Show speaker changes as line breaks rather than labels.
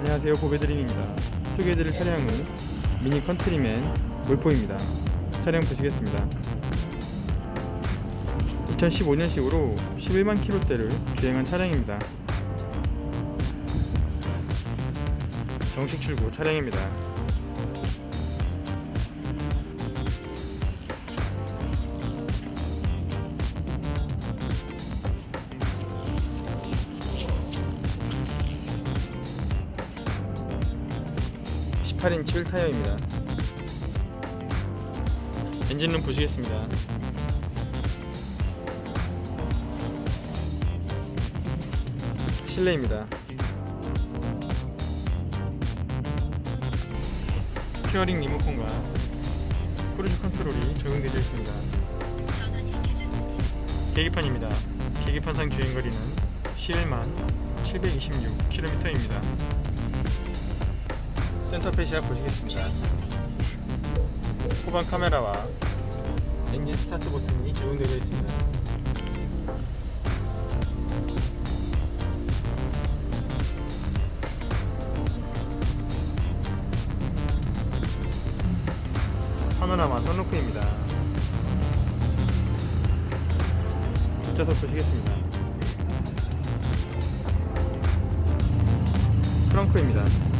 안녕하세요. 보배드림입니다. 소개해드릴 차량은 미니 컨트리맨 몰포입니다. 차량 보시겠습니다. 2015년식으로 11만 킬로대를 주행한 차량입니다. 정식 출고 차량입니다 (18인치) 휠 타이어입니다 엔진룸 보시겠습니다 실내입니다 스티어링 리모컨과 크루즈 컨트롤이 적용되어 있습니다. 계기판입니다. 계기판상 주행거리는 11만 726km입니다. 센터페시아 보시겠습니다. 후방 카메라와 엔진 스타트 버튼이 적용되어 있습니다. 파노라마 선루프입니다. 뒷좌석 보시겠습니다. 트렁크입니다.